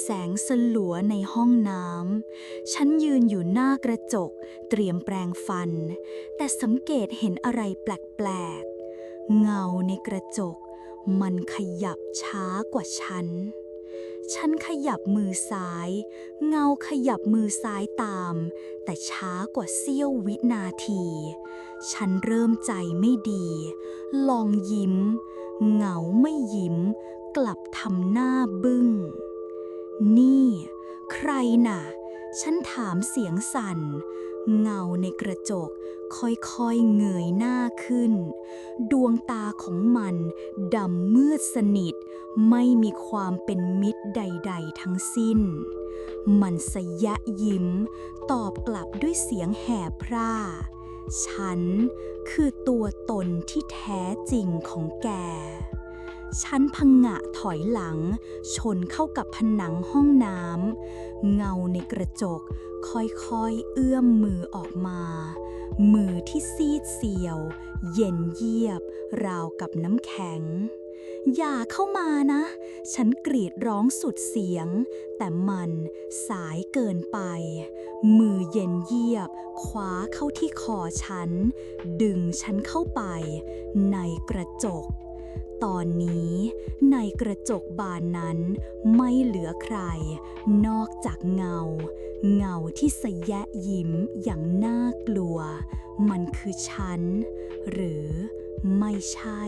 แสงสลัวในห้องน้ำ ฉันยืนอยู่หน้ากระจก เตรียมแปรงฟัน แต่สังเกตเห็นอะไรแปลกๆ เงาในกระจก มันขยับช้ากว่าฉัน ฉันขยับมือซ้าย เงาขยับมือซ้ายตาม แต่ช้ากว่าเสี้ยววินาที ฉันเริ่มใจไม่ดี ลองยิ้มเหงาไม่ยิ้ม กลับทำหน้าบึ้ง นี่ ใครน่ะ ฉันถามเสียงสั่น เงาในกระจก ค่อยๆเงยหน้าขึ้น ดวงตาของมันดำมืดสนิท ไม่มีความเป็นมิตรใด ๆ ทั้งสิ้น มันสยะยิ้ม ตอบกลับด้วยเสียงแหบพร่า ฉันคือตัวตนที่แท้จริงของแก ฉันพังงะถอยหลัง ชนเข้ากับผนังห้องน้ำเงาในกระจก ค่อยๆ เอื้อมมือออกมา มือที่ซีดเซียว เย็นเยียบ ราวกับน้ำแข็ง อย่าเข้ามานะ ฉันกรีดร้องสุดเสียง แต่มันสายเกินไป มือเย็นเยียบคว้าเข้าที่คอฉัน ดึงฉันเข้าไป ในกระจก ตอนนี้ในกระจกบานนั้นไม่เหลือใคร นอกจากเงา เงาที่สยะยิ้มอย่างน่ากลัว มันคือฉัน หรือไม่ใช่